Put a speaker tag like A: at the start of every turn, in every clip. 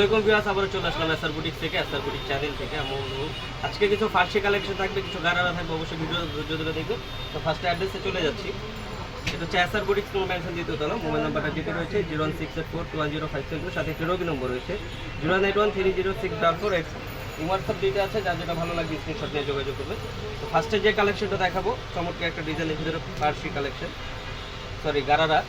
A: Welcome viewers, আবারও চলে আসলাম এসআর বুটিক থেকে এসআর বুটিক চ্যানেল থেকে। এমন আজকে কিছু ফার্সি কালেকশন থাকবে, কিছু গারারা থাকবে, অবশ্যই ভিডিও ধৈর্য ধরে তো ফার্স্টে অ্যাড্রেসে চলে যাচ্ছি। এটা হচ্ছে এসআর বুটিক কোনো মেনশন দ্বিতীয় তলা, মোবাইল নাম্বারটা দিতে রয়েছে, zero one six eight four two one zero five seven two সাথে একটি নম্বর রয়েছে। Zero one eight one three zero six double four eight WhatsApp দিতে আছে, যার যেটা ভালো লাগবে স্ক্রিনশট নিয়ে যোগাযোগ করবে। তো ফার্স্টে যে কালেকশনটা দেখাবো, চমৎকার একটা ডিজাইনের ভিতরে ফার্সি কালেকশন সরি গারারা।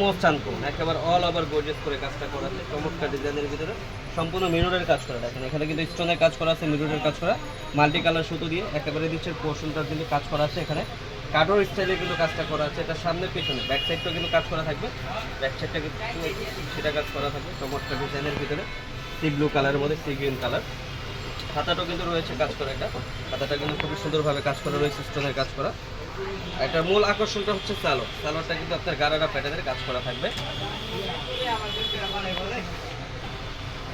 A: মোস্টান কোন একেবারে অল ওভার গোর্জেস করে কাজটা করা আছে, চমৎকার ডিজাইনের ভিতরে। সম্পূর্ণ মিররের কাজ করা, দেখেন, এখানে কিন্তু স্টোনের কাজ করা আছে মিররের কাজ করা। মাল্টি কালার সুতো দিয়ে একেবারে নিচের পোর্শনটা কিন্তু কাজ করা আছে এখানে। কাঠোর স্টাইলে কিন্তু কাজটা করা আছে, এটা সামনের পেছনে ব্যাক সাইডটাও কিন্তু কাজ করা থাকবে। ব্যাক সাইডটা কিন্তু সেটা কাজ করা থাকবে, চমৎকার ডিজাইনের ভিতরে। সি ব্লু কালারের মধ্যে সি গ্রিন কালার খাতাটাও কিন্তু রয়েছে কাজ করা এটা খাতাটা কিন্তু খুবই সুন্দরভাবে কাজ করা রয়েছে স্টোনের কাজ করা। এটার মূল আকর্ষণটা হচ্ছে সালোয়ার সালোয়ারটা কিন্তু আপনার গারারা প্যাটার্নের কাজ করা থাকবে।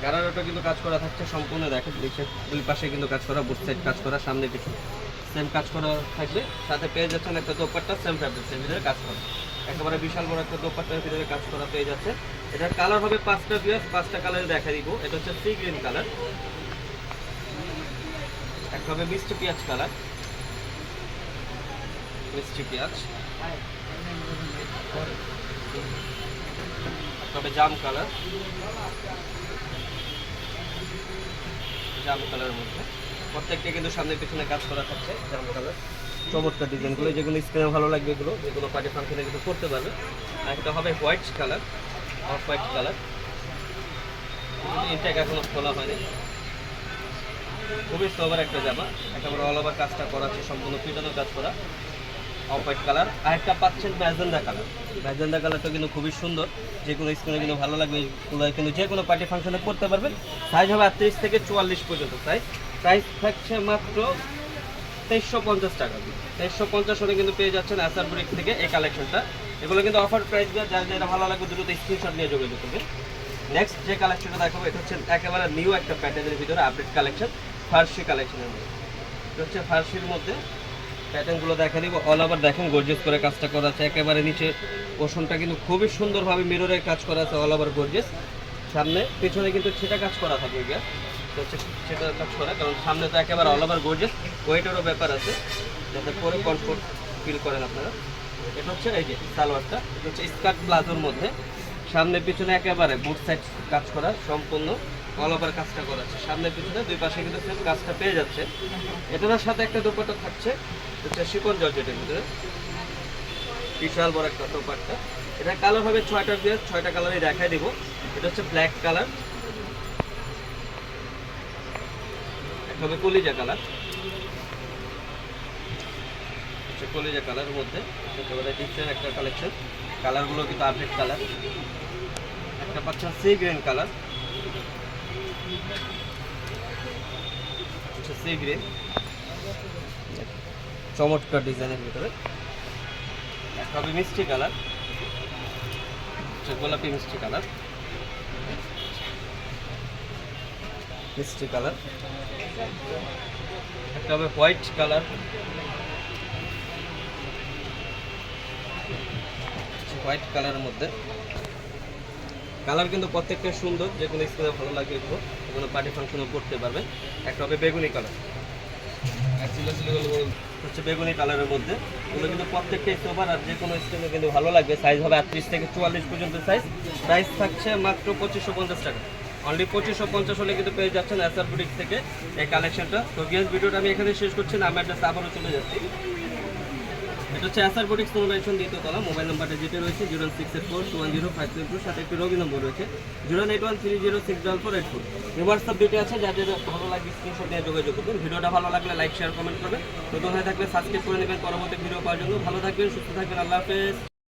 A: গারারাটা কিন্তু কাজ করা থাকছে সম্পূর্ণ, দেখেন, নিচে দুই পাশে কিন্তু কাজ করা বুট সাইড কাজ করা, সামনে কিছু সেম কাজ করা থাকবে। সাথে পেয়ে যাচ্ছেন একটা দোপাট্টা সেম ফ্যাব্রিক্সের ভিতরে কাজ করা। একেবারে বিশাল বড় একটা দোপাট্টার ভিতরে কাজ করা পেয়ে যাচ্ছে এটার কালার হবে পাঁচটা পিয়াস পাঁচটা কালারে দেখা দিব। এটা হচ্ছে সি গ্রিন কালার একটা হবে মিষ্টি পেঁয়াজ কালার মিষ্টি পেঁয়াজ তবে জাম কালার। জাম কালারের মধ্যে। প্রত্যেকটা কিন্তু সামনে পিছনে কাজ করা থাকছে, জাম কালার। চমৎকার ডিজাইনগুলো যেগুলো স্ক্রিনে ভালো লাগবে এগুলো, যেগুলো পার্টি ফাংশনে কিন্তু করতে পারবে। আর একটা হবে white colour off white colour intact এখনও খোলা হয়নি। খুবই সবার একটা জামা। একেবারে অল ওভার কাজটা করা আছে, সম্পূর্ণ পিটানো কাজ করা। অফ হোয়াইট কালার আর একটা পাচ্ছেন ম্যাজেন্ডা কালার ম্যাজেন্ডা কালারটা কিন্তু খুবই সুন্দর। যে কোনো স্কিনে কিন্তু ভালো লাগবে এগুলো কিন্তু যে কোনো পার্টি ফাংশনে করতে পারবেন। সাইজ হবে আটত্রিশ থেকে চুয়াল্লিশ পর্যন্ত সাইজ প্রাইস থাকছে মাত্র তেইশশো পঞ্চাশ টাকা। তেইশশো পঞ্চাশ হলে কিন্তু পেয়ে যাচ্ছেন আসার ব্রিক থেকে এই কালেকশনটা এগুলো কিন্তু অফার প্রাইস দেওয়া যার যেটা ভালো লাগবে দ্রুত স্ক্রিনশট নিয়ে যোগাযোগ করবে নেক্সট যে কালেকশনটা দেখাবো, এটা হচ্ছে একেবারে নিউ একটা প্যাটার্নের ভিতরে আপডেট কালেকশন ফার্সি কালেকশনের মধ্যে। এটা হচ্ছে ফার্সির মধ্যে প্যাটার্নগুলো দেখা দিব। অল ওভার দেখেন গর্জিয়াস করে কাজটা করা আছে। একেবারে নিচে পোষণটা কিন্তু খুবই সুন্দরভাবে মিররের কাজ করা আছে অল ওভার গর্জিয়াস সামনে, পিছনে কিন্তু সেটা কাজ করা থাকবে গিয়া সেটা কাজ করা, কারণ সামনে তো একেবারে অল ওভার গর্জিয়াস ওয়েটেরও ব্যাপার আছে। যাতে পরে কমফোর্ট ফিল করেন আপনারা। এটা হচ্ছে এই যে সালোয়ারটা। এটা হচ্ছে স্কার্ট প্লাজোর মধ্যে। সামনে, পিছনে একেবারে বুট সাইড কাজ করা, সম্পূর্ণ। অল কাজটা করা আছে সামনে পিছনে দুই পাশে কিন্তু সেম কাজটা পেয়ে যাচ্ছে। এটার সাথে একটা দোপাট্টা থাকছে। হচ্ছে শিকন জর্জেটের ভিতরে। বিশাল বড় একটা দোপাট্টা। এটা কালার হবে ছয়টা দিয়ে ছয়টা কালারই দেখাই দিব। এটা হচ্ছে ব্ল্যাক কালার একটা হবে কলিজা কালার হচ্ছে কলিজা কালারের মধ্যে। একেবারে ডিফারেন্ট একটা কালেকশন কালারগুলো কিন্তু আপডেট কালার একটা পাচ্ছেন সি গ্রিন কালার চমৎকার ডিজাইনের ভিতরে। হবে মিষ্টি কালার। গোলাপি মিষ্টি কালার। মিষ্টি কালার। একটা হবে হোয়াইট কালার। হোয়াইট কালারের মধ্যে। কালার কিন্তু প্রত্যেকটা সুন্দর, যে কোনো স্কিনে ভালো লাগে এগুলো কোনো পার্টি ফাংশনও করতে পারবেন। একটা হবে বেগুনি কালার। হচ্ছে বেগুনি কালারের মধ্যে। এগুলো কিন্তু প্রত্যেকটাই সোবার আর যে কোনো স্কিনে কিন্তু ভালো লাগবে। সাইজ হবে আটত্রিশ থেকে চুয়াল্লিশ পর্যন্ত সাইজ প্রাইস থাকছে মাত্র পঁচিশশো পঞ্চাশ টাকা। অনলি পঁচিশশো পঞ্চাশ হলে কিন্তু পেয়ে যাচ্ছেন এসআর বুটিক থেকে এই কালেকশনটা তো ভিডিওটা আমি এখানে শেষ করছি না, আমি আবারও চলে যাচ্ছি। এটা হচ্ছে এসআর বুটিক্স মোবাইল দ্বিতীয় তলা। মোবাইল নাম্বারটা যেটা রয়েছে zero six eight four two one zero five seven two সাথে একটি রোগী নম্বর রয়েছে। Zero eight one three zero six double four eight four WhatsApp ডিটে আছে, যাদের ভালো লাগবে স্ক্রিনশট নিয়ে যোগাযোগ করবেন। ভিডিওটা ভালো লাগলে লাইক শেয়ার কমেন্ট করবেন। নতুন হয়ে থাকলে সাবস্ক্রাইব করে নেবেন। পরবর্তী ভিডিও পাওয়ার জন্য ভালো থাকবেন, সুস্থ থাকবেন। আল্লাহ হাফেজ।